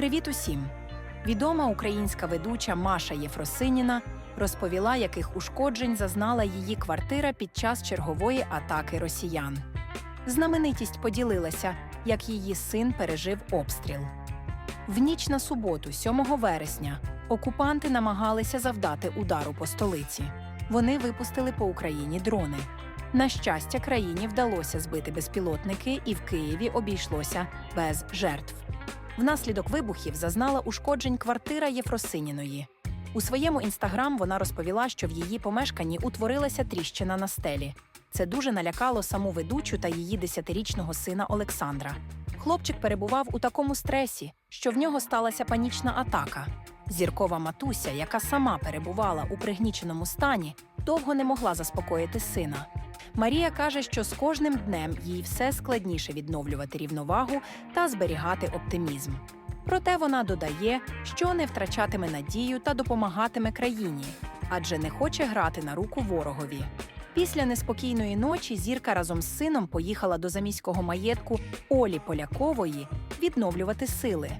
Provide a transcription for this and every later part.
Привіт усім! Відома українська ведуча Маша Єфросиніна розповіла, яких ушкоджень зазнала її квартира під час чергової атаки росіян. Знаменитість поділилася, як її син пережив обстріл. В ніч на суботу, 7 вересня, окупанти намагалися завдати удару по столиці. Вони випустили по Україні дрони. На щастя, країні вдалося збити безпілотники, і в Києві обійшлося без жертв. Внаслідок вибухів зазнала ушкоджень квартира Єфросиніної. У своєму інстаграм вона розповіла, що в її помешканні утворилася тріщина на стелі. Це дуже налякало саму ведучу та її десятирічного сина Олександра. Хлопчик перебував у такому стресі, що в нього сталася панічна атака. Зіркова матуся, яка сама перебувала у пригніченому стані, довго не могла заспокоїти сина. Марія каже, що з кожним днем їй все складніше відновлювати рівновагу та зберігати оптимізм. Проте вона додає, що не втрачатиме надію та допомагатиме країні, адже не хоче грати на руку ворогові. Після неспокійної ночі зірка разом з сином поїхала до заміського маєтку Олі Полякової відновлювати сили.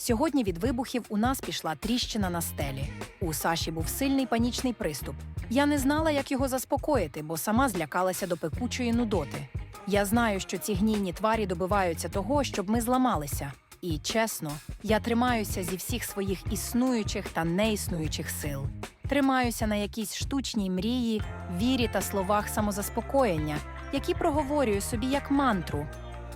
Сьогодні від вибухів у нас пішла тріщина на стелі. У Саші був сильний панічний приступ. Я не знала, як його заспокоїти, бо сама злякалася до пекучої нудоти. Я знаю, що ці гнійні тварі добиваються того, щоб ми зламалися. І чесно, я тримаюся зі всіх своїх існуючих та неіснуючих сил. Тримаюся на якійсь штучній мрії, вірі та словах самозаспокоєння, які проговорюю собі як мантру,